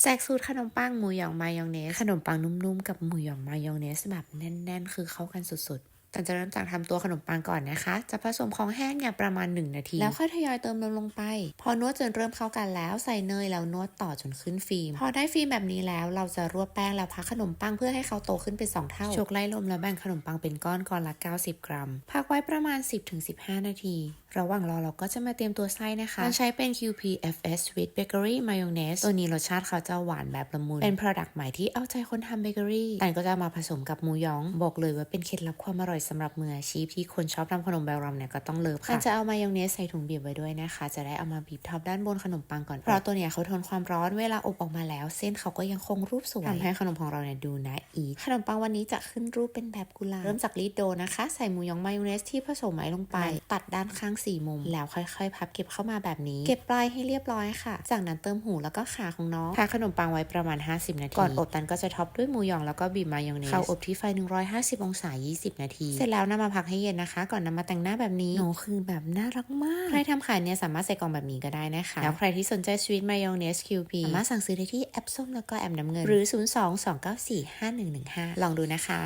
แจกสูตรขนมปังหมูหยองมายองเนส ขนมปังนุ่มๆ กับหมูหยองมายองเนสแบบแน่นๆ คือเข้ากันสุดๆ แต่จะเริ่มจากทำตัวขนมปังก่อนนะคะ จะผสมของแห้งอย่างประมาณ 1 นาที แล้วค่อยทยอยเติมนมลงไป พอนวดจนเริ่มเข้ากันแล้วใส่เนยแล้วนวดต่อจนขึ้นฟิล์ม พอได้ฟิล์มแบบนี้แล้วเราจะรวบแป้งแล้วพักขนมปังเพื่อให้เขาโตขึ้นเป็น 2 เท่าชกไล่ลมแล้วแบ่งขนมปังเป็นก้อนก้อนละ 90 กรัม พักไว้ประมาณ 10-15 นาที ระหว่างรอเราก็จะมาเตรียมตัวไส้นะคะการใช้เป็น QPFS Sweet Bakery Mayonnaise ตัวนี้รสชาติเขาจะหวานแบบละมุน เป็น Product ใหม่ที่เอาใจคนทำเบเกอรี่แต่ก็จะมาผสมกับหมูยอง บอกเลยว่าเป็นเคล็ดลับความอร่อยสำหรับมืออาชีพที่คนชอบทำขนมแบบรำเนี่ยก็ต้องเลิฟค่ะการจะเอามายองเนสใส่ถุงบีบไว้ด้วยนะคะ จะได้เอามาบีบทับด้านบนขนมปังก่อนเพราะตัวเนี้ยเขาทนความร้อนเวลาอบออกมาแล้ว เส้นเขาก็ยังคงรูปสวยทำให้ขนมของเราเนี่ยดูน่าอีทขนมปังวันนี้จะขึ้นรูปเป็นแบบกุหลาบเริ่มจากรีดโดนะคะ ใส่หมูยองมายองเนสที่ผสมไว้ลงไป ตัดด้านข้างสี่มุม แล้วค่อยๆ พับเก็บเข้ามาแบบนี้ เก็บปลายให้เรียบร้อยค่ะ จากนั้นเติมหูแล้วก็ขาของน้องพักขนมปังไว้ประมาณ 50 นาทีก่อนอบตันก็จะท็อปด้วยหมูยองแล้วก็บีบมายองเนสเข้าอบที่ไฟ 150 องศา 20 นาทีเสร็จแล้วนำมาพักให้เย็นนะคะ ก่อนนำมาแต่งหน้าแบบนี้โอ้คือแบบน่ารักมาก ใครทำขายเนี่ยสามารถใส่กล่องแบบนี้ก็ได้นะคะ แล้วใครที่สนใจสวีทมายองเนส QP สามารถสั่งซื้อได้ที่แอปส้มแล้วก็แอปน้ำเงิน หรือ 02 294 5115 ลองดูนะคะ